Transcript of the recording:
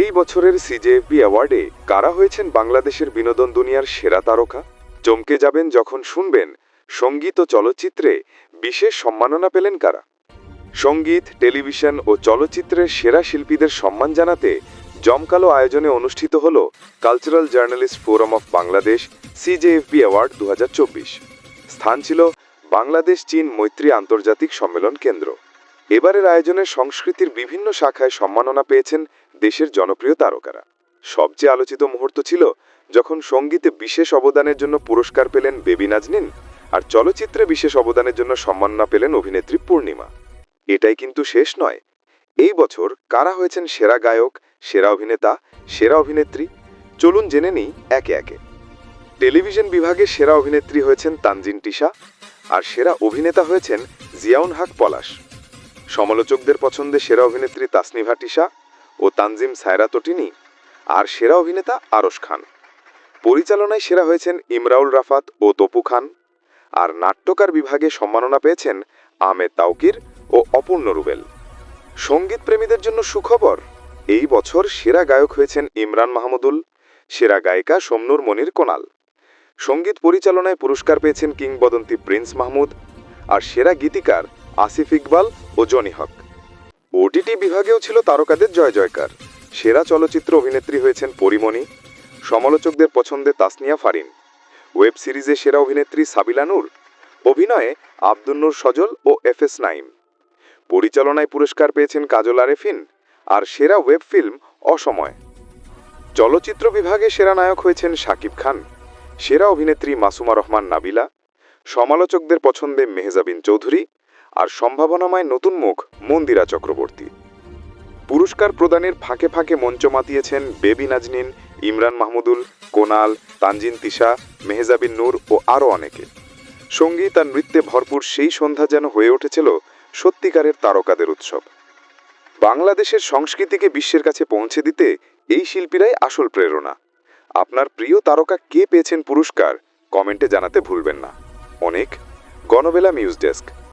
এই বছরের সিজেএফবি অ্যাওয়ার্ডে কারা হয়েছেন বাংলাদেশের বিনোদন দুনিয়ার সেরা তারকা? চমকে যাবেন যখন শুনবেন, সংগীত ও চলচ্চিত্রে বিশেষ সম্মাননা পেলেন কারা? সংগীত, টেলিভিশন ও চলচ্চিত্রের সেরা শিল্পীদের সম্মান জানাতে জমকালো আয়োজনে অনুষ্ঠিত হল cultural journalist forum of Bangladesh CJFB award দু হাজার চব্বিশ। স্থান ছিল বাংলাদেশ চীন মৈত্রী আন্তর্জাতিক সম্মেলন কেন্দ্র। এবারের আয়োজনে সংস্কৃতির বিভিন্ন শাখায় সম্মাননা পেয়েছেন দেশের জনপ্রিয় তারকারা। সবচেয়ে আলোচিত মুহূর্ত ছিল যখন সঙ্গীতে বিশেষ অবদানের জন্য পুরস্কার পেলেন বেবি নাজনীন আর চলচ্চিত্রে বিশেষ অবদানের জন্য সম্মাননা পেলেন অভিনেত্রী পূর্ণিমা। এটাই কিন্তু শেষ নয়। এই বছর কারা হয়েছেন সেরা গায়ক, সেরা অভিনেতা, সেরা অভিনেত্রী? চলুন জেনে নিই একে একে। টেলিভিশন বিভাগে সেরা অভিনেত্রী হয়েছেন তানজিন টিশা আর সেরা অভিনেতা হয়েছেন জিয়াউন হাক পলাশ। সমালোচকদের পছন্দে সেরা অভিনেত্রী তাসনিভা টিশা ও তানজিম সায়রা তটিনী আর সেরা অভিনেতা আরশ খান। পরিচালনায় সেরা হয়েছেন ইমরাউল রাফাত ও তপু খান আর নাট্যকার বিভাগে সম্মাননা পেয়েছেন আহমেদ তাউকির ও অপূর্ণ রুবেল। সংগীত প্রেমীদের জন্য সুখবর, এই বছর সেরা গায়ক হয়েছেন ইমরান মাহমুদুল, সেরা গায়িকা সোমনুর মনির কোনাল। সংগীত পরিচালনায় পুরস্কার পেয়েছেন কিংবদন্তি প্রিন্স মাহমুদ আর সেরা গীতিকার আসিফ ইকবাল ও জনি হক। ওটিটি বিভাগেও ছিল তারকাদের জয় জয়কার। সেরা চলচ্চিত্র অভিনেত্রী হয়েছেন পরিমণি, সমালোচকদের পছন্দে তাসনিয়া ফারিন, ওয়েব সিরিজে সেরা অভিনেত্রী সাবিলা নূর, অভিনয়ে আব্দুন্নুর সজল ও এফ এস নাইম পরিচালনায় পুরস্কার পেয়েছেন কাজল আরেফিন আর সেরা ওয়েব ফিল্ম অসময়। চলচ্চিত্র বিভাগে সেরা নায়ক হয়েছেন শাকিব খান, সেরা অভিনেত্রী মাসুমা রহমান নাবিলা, সমালোচকদের পছন্দে মেহজাবিন চৌধুরী আর সম্ভাবনাময় নতুন মুখ মন্দিরা চক্রবর্তী। পুরস্কার প্রদানের ফাঁকে ফাঁকে মঞ্চ মাতিয়েছেন বেবি নাজনীন, ইমরান মাহমুদুল, কোনাল, তানজিন তিশা, মেহজাবিন নূর ও আরও অনেকে। সংগীত আর নৃত্যে ভরপুর সেই সন্ধ্যা যেন হয়ে উঠেছিল সত্যিকারের তারকাদের উৎসব। বাংলাদেশের সংস্কৃতিকে বিশ্বের কাছে পৌঁছে দিতে এই শিল্পীরাই আসল প্রেরণা। আপনার প্রিয় তারকা কে পেয়েছেন পুরস্কার, কমেন্টে জানাতে ভুলবেন না। অনেক, গণবেলা নিউজ ডেস্ক।